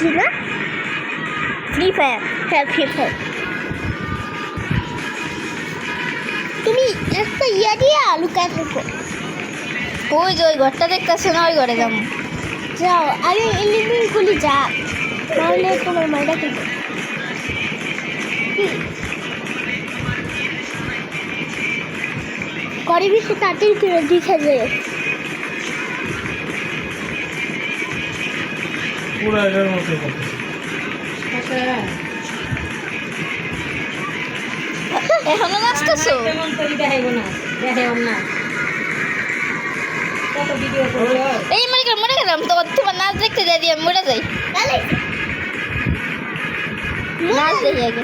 Fan হ্যাঁ Free Fire তুমি একটা ইয়া দিয়ে আলু কাটো ওই যে ওই ঘরটা দেখতেছে না? ওই ঘরে যাব। যাও আরে এলিমিগুলি যা। নাহলে তোমার মাইটা কিন্তু করে বেশি তাড়াতাড়ি করে দিতে যায়। পুরো এটার মতো এখনও নাচতেছো? করি এই মরে গেলাম মরে গেলাম তো তোমার নাচ দেখতে যাই দিয়ে মরে যাই। নাচ দেখি আগে।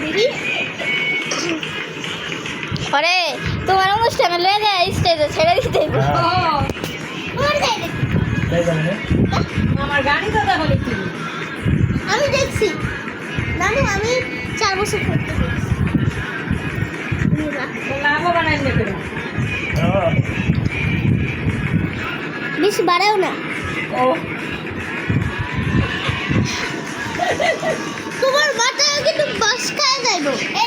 দিদি পরে তোমার অনুষ্ঠানে লয়ে যায় স্টেজে ছেড়ে দিতে। হ্যাঁ। না। আমার গাড়ি তো দেখো আমি দেখছি। নানু আমি চার বছর করতে হ্যাঁ বেশি বাড়াও না। ও। তোমার মাথায় কিন্তু বাস খায় যাইব। এই